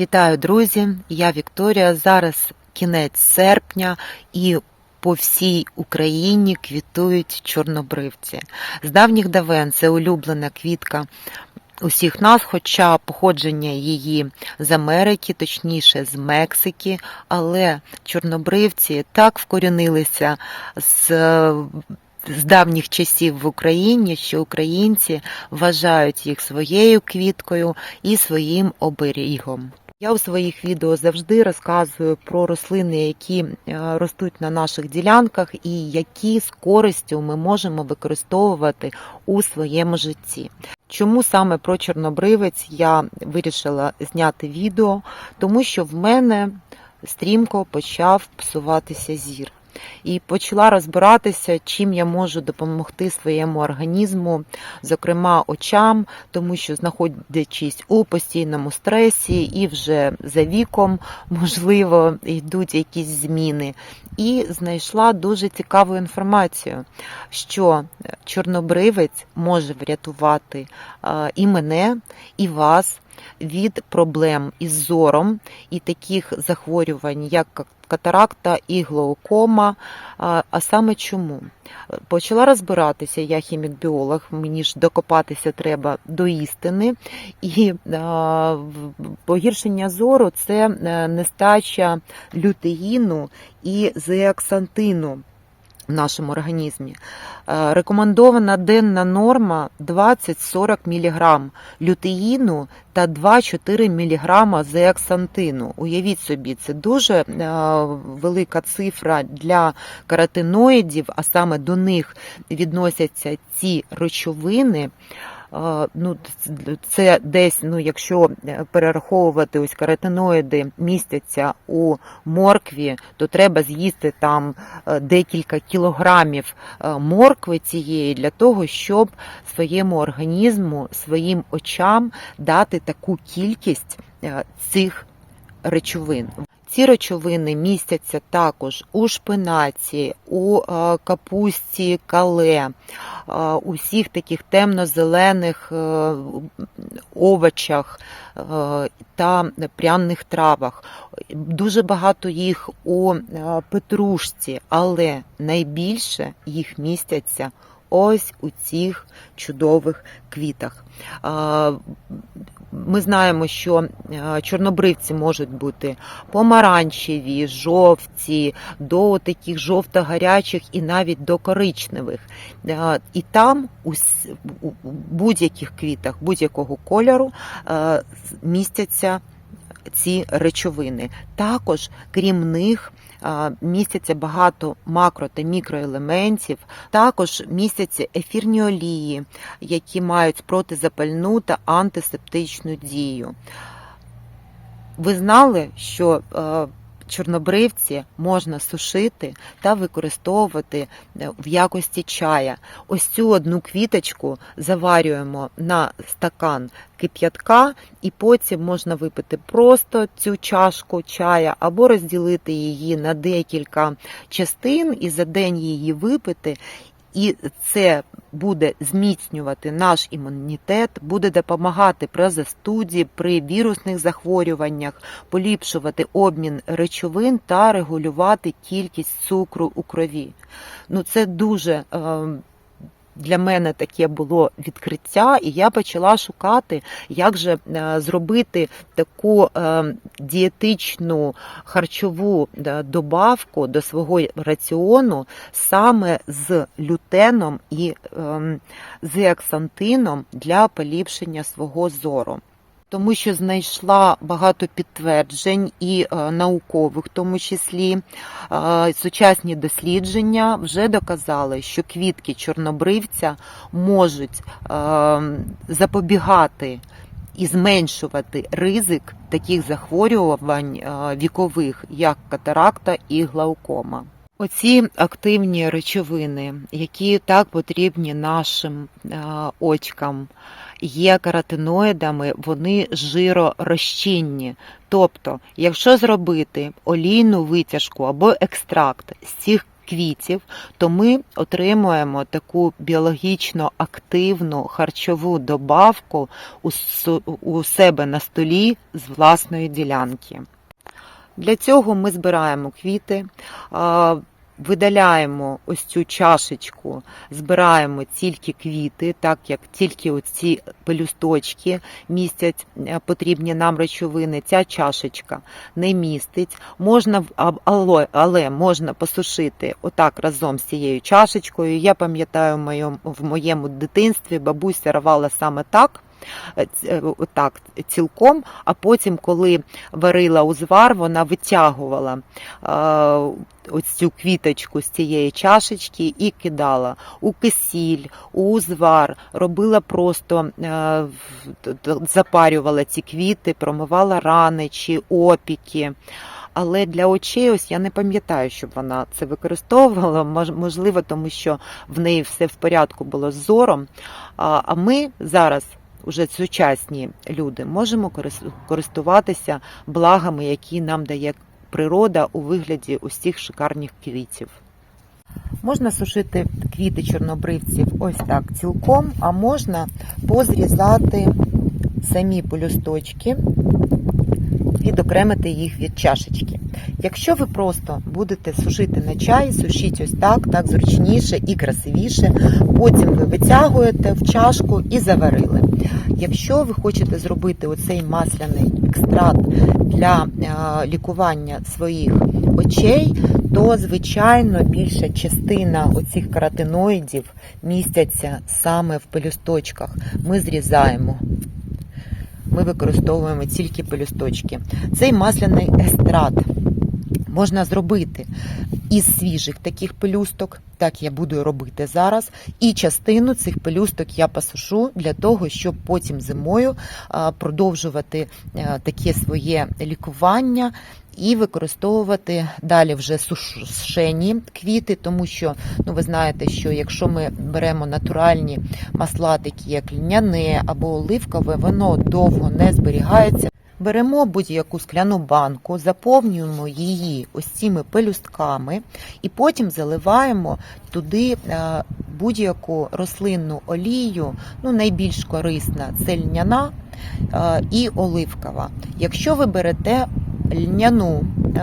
Вітаю, друзі! Я Вікторія. Зараз кінець серпня і по всій Україні квітують чорнобривці. З давніх давен це улюблена квітка усіх нас, хоча походження її з Америки, точніше з Мексики, але чорнобривці так вкорінилися з. З давніх часів в Україні, що українці вважають їх своєю квіткою і своїм оберігом. Я у своїх відео завжди розказую про рослини, які е, ростуть на наших ділянках, і які з користю ми можемо використовувати у своєму житті. Чому саме про чорнобривець я вирішила зняти відео? Тому що в мене стрімко почав псуватися зір. І почала розбиратися, чим я можу допомогти своєму організму, зокрема очам, тому що знаходячись у постійному стресі і вже за віком, можливо, йдуть якісь зміни. І знайшла дуже цікаву інформацію, що чорнобривець може врятувати і мене, і вас від проблем із зором і таких захворювань, як катаракта і глаукома. А саме чому? Почала розбиратися, я хімік-біолог, мені ж докопатися треба до істини. І погіршення зору це нестача лютеїну і зеаксантину в нашому організмі. Рекомендована денна норма 20-40 мг лютеїну та 2-4 мг зеаксантину. Уявіть собі, це дуже велика цифра для каротиноїдів, а саме до них відносяться ці речовини ну, це десь, ну, якщо перераховувати ось каротиноїди містяться у моркві, то треба з'їсти там декілька кілограмів моркви цієї для того, щоб своєму організму, своїм очам дати таку кількість цих речовин. Ці речовини містяться також у шпинаці, у капусті кале, у всіх таких темно-зелених е, овочах е, та пряних травах. Дуже багато їх у е, петрушці, але найбільше їх містяться ось у цих чудових квітах. Ми знаємо, що чорнобривці можуть бути помаранчеві, жовті, до таких жовто-гарячих і навіть до коричневих. І там у будь-яких квітах будь-якого кольору містяться ці речовини. Також, крім них, містяться багато макро та мікроелементів, також містяться ефірні олії, які мають протизапальну та антисептичну дію. Ви знали, що чорнобривці можна сушити та використовувати е, в якості чая. Ось цю одну квіточку заварюємо на стакан кип'ятка, і потім можна випити просто цю чашку чая або розділити її на декілька частин і за день її випити. І це буде зміцнювати наш імунітет, буде допомагати при застуді, при вірусних захворюваннях, поліпшувати обмін речовин та регулювати кількість цукру у крові. Ну, Це дуже ем, для мене таке було відкриття, і я почала шукати, як же е, зробити таку е, дієтичну харчову добавку до свого раціону саме з лютеном і ем, зеаксантином для поліпшення свого зору тому що знайшла багато підтверджень і е, наукових, в тому числі е, сучасні дослідження вже доказали, що квітки чорнобривця можуть е, запобігати. І зменшувати ризик таких захворювань вікових, як катаракта і глаукома. Оці активні речовини, які так потрібні нашим очкам, є каротиноїдами, вони жиророзчинні. Тобто, якщо зробити олійну витяжку або екстракт з цих квітів, то ми отримуємо таку біологічно активну харчову добавку у себе на столі з власної ділянки. Для цього ми збираємо квіти, видаляємо ось цю чашечку, збираємо тільки квіти, так як тільки оці пелюсточки містять е, потрібні нам речовини. Ця чашечка не містить. Можна але, можна посушити отак разом з цією чашечкою. Я пам'ятаю в моєму дитинстві бабуся рвала саме так. Е, е, Отак, цілком, а потім, коли варила узвар, вона витягувала ось цю квіточку з цієї чашечки і кидала у кисіль, у узвар, робила просто е, запарювала ці квіти, промивала рани чи опіки. Але для очей ось я не пам'ятаю, щоб вона це використовувала. Можливо, тому що в неї все в порядку було з зором. А ми зараз, уже сучасні люди, можемо користуватися благами, які нам дає природа у вигляді усіх шикарних квітів. Можна сушити квіти чорнобривців ось так цілком, а можна позрізати самі пелюсточки, відокремити їх від чашечки. Якщо ви просто будете сушити на чай, сушіть ось так, так зручніше і красивіше. Потім ви витягуєте в чашку і заварили. Якщо ви хочете зробити оцей масляний екстракт для е, лікування своїх очей, то звичайно більша частина оцих каротиноїдів містяться саме в пелюсточках. Ми зрізаємо. Ми використовуємо тільки пелюсточки. Цей масляний естрат можна зробити із свіжих таких пелюсток, так я буду робити зараз. І частину цих пелюсток я посушу для того, щоб потім зимою продовжувати таке своє лікування. І використовувати далі вже сушені квіти, тому що ну ви знаєте, що якщо ми беремо натуральні масла, такі як льняне або оливкове, воно довго не зберігається. Беремо будь-яку скляну банку, заповнюємо її ось цими пелюстками і потім заливаємо туди е, будь-яку рослинну олію, ну найбільш корисна це льняна е, і оливкова. Якщо ви берете льняну е,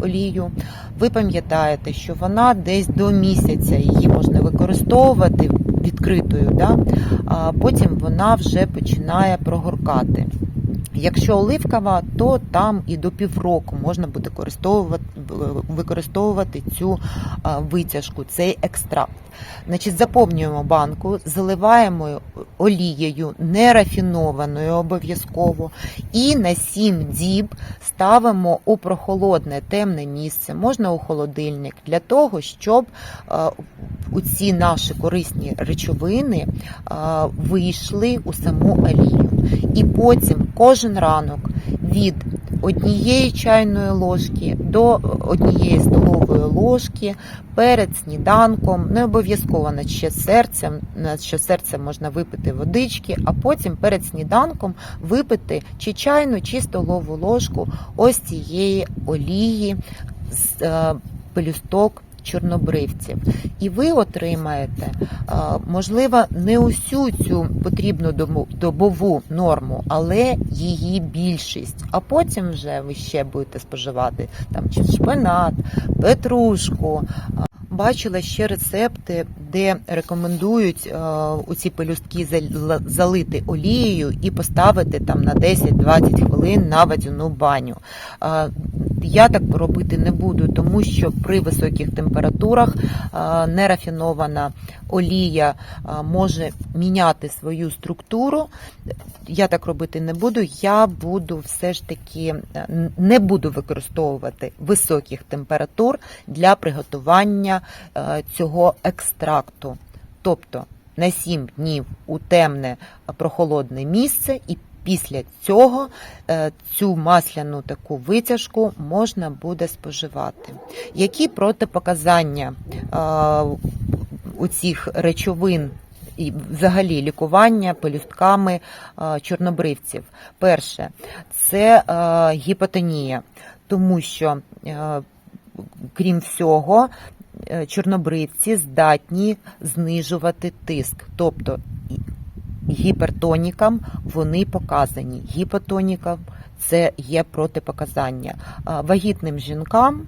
олію, ви пам'ятаєте, що вона десь до місяця її можна використовувати відкритою, да? а потім вона вже починає прогоркати. Якщо оливкова, то там і до півроку можна буде користовувати, використовувати цю витяжку, цей екстракт. Значить, заповнюємо банку, заливаємо олією нерафінованою обов'язково, і на 7 діб ставимо у прохолодне темне місце, можна у холодильник, для того, щоб а, у ці наші корисні речовини вийшли у саму олію. І потім кожен ранок від однієї чайної ложки до однієї столової ложки перед сніданком, не обов'язково на ще серцем, на що серце можна випити водички, а потім перед сніданком випити чи чайну, чи столову ложку ось цієї олії з е, пелюсток чорнобривців. І ви отримаєте, е, можливо, не усю цю потрібну добову норму, але її більшість. А потім вже ви ще будете споживати там чи шпинат, петрушку. Е, Бачила ще рецепти, де рекомендують е, у ці пелюстки залити олією і поставити там на 10-20 хвилин на водяну баню. Я так робити не буду, тому що при високих температурах е, нерафінована олія е, може міняти свою структуру. Я так робити не буду. Я буду все ж таки е, не буду використовувати високих температур для приготування цього екстракту. Тобто на 7 днів у темне прохолодне місце і Після цього е, цю масляну таку витяжку можна буде споживати. Які протипоказання е, у цих речовин і взагалі лікування пелюстками е, чорнобривців? Перше, це гіпотонія, тому що, крім всього, чорнобривці здатні знижувати тиск, тобто гіпертонікам вони показані. Гіпотонікам це є протипоказання. Вагітним жінкам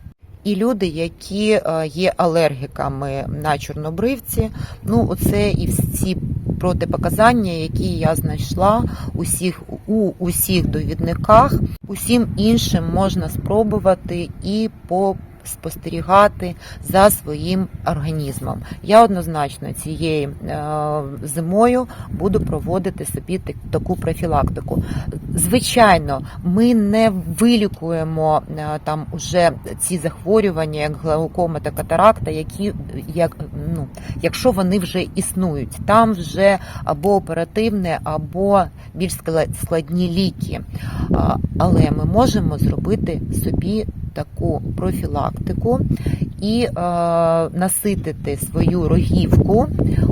і люди, які є алергіками на чорнобривці, ну оце і всі протипоказання, які я знайшла усіх у усіх довідниках. Усім іншим можна спробувати і по спостерігати за своїм організмом. Я однозначно цією е, зимою буду проводити собі таку профілактику. Звичайно, ми не вилікуємо е, там уже ці захворювання, як глаукома та катаракта, які як ну, якщо вони вже існують, там вже або оперативне, або більш складні ліки. Але ми можемо зробити собі таку профілактику і е, наситити свою рогівку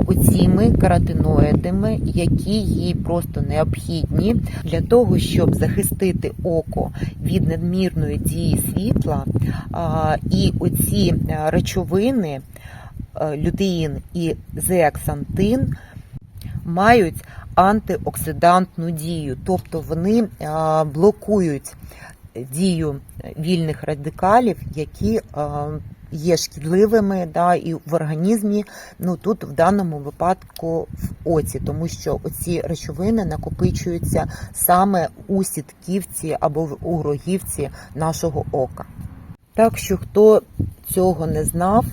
оціми каротиноїдами, які їй просто необхідні для того, щоб захистити око від надмірної дії світла. І оці е, речовини е, лютеїн і зеаксантин мають антиоксидантну дію, тобто вони блокують дію вільних радикалів, які е, є шкідливими да, і в організмі, ну тут в даному випадку в оці, тому що оці речовини накопичуються саме у сітківці або у рогівці нашого ока. Так що хто цього не знав,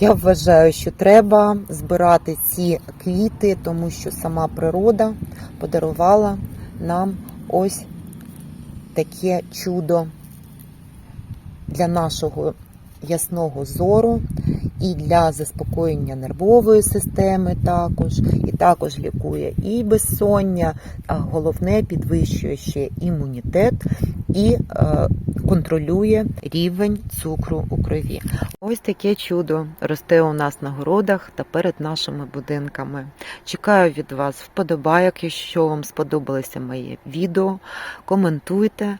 я вважаю, що треба збирати ці квіти, тому що сама природа подарувала нам ось таке чудо для нашого ясного зору і для заспокоєння нервової системи також, і також лікує і безсоння, а головне підвищує ще імунітет і е, контролює рівень цукру у крові. Ось таке чудо росте у нас на городах та перед нашими будинками. Чекаю від вас вподобайок, якщо вам сподобалося моє відео. Коментуйте.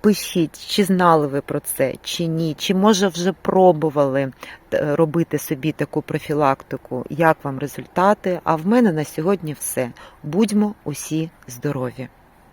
Пишіть, чи знали ви про це, чи ні, чи може вже пробували е, робити собі таку профілактику, як вам результати. А в мене на сьогодні все. Будьмо усі здорові!